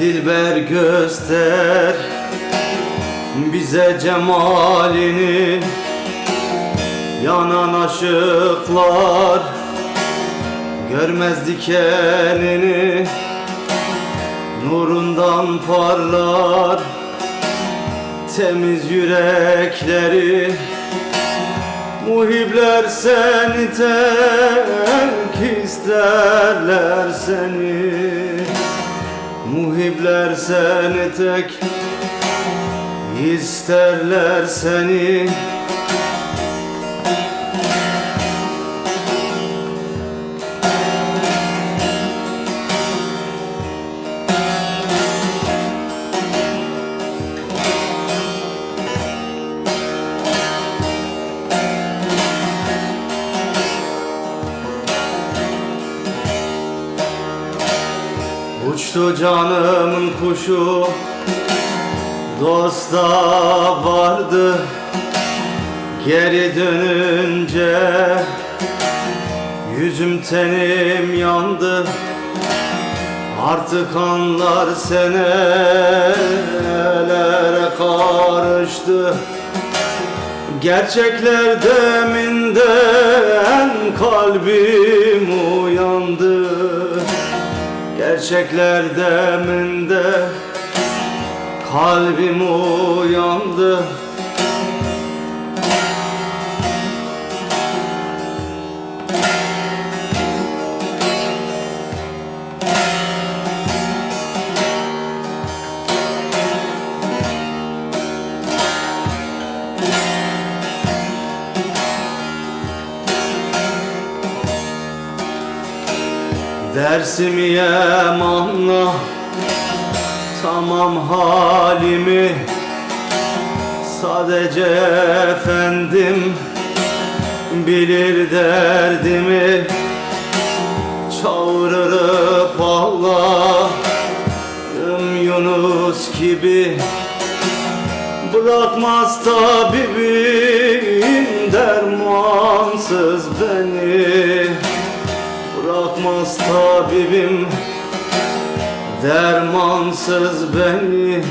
dilber göster bize cemalini. Yanan aşıklar görmez dikenini. Nurundan parlar temiz yürekleri. Muhibler seni terk isterler seni Muhibler seni tek isterler seni Uçtu canımın kuşu. Dosta vardı. Geri dönünce Yüzüm tenim yandı. Artık anlar senelere karıştı. Gerçekler deminden kalbim Gerçekler deminde kalbim uyandı Dersimi yem anla Tamam halimi. Sadece efendim. Bilir derdimi. Çağırırıp Allah'ım Yunus gibi. Bırakmaz tabibim dermansız beni Bırakmaz tabibim dermansız beni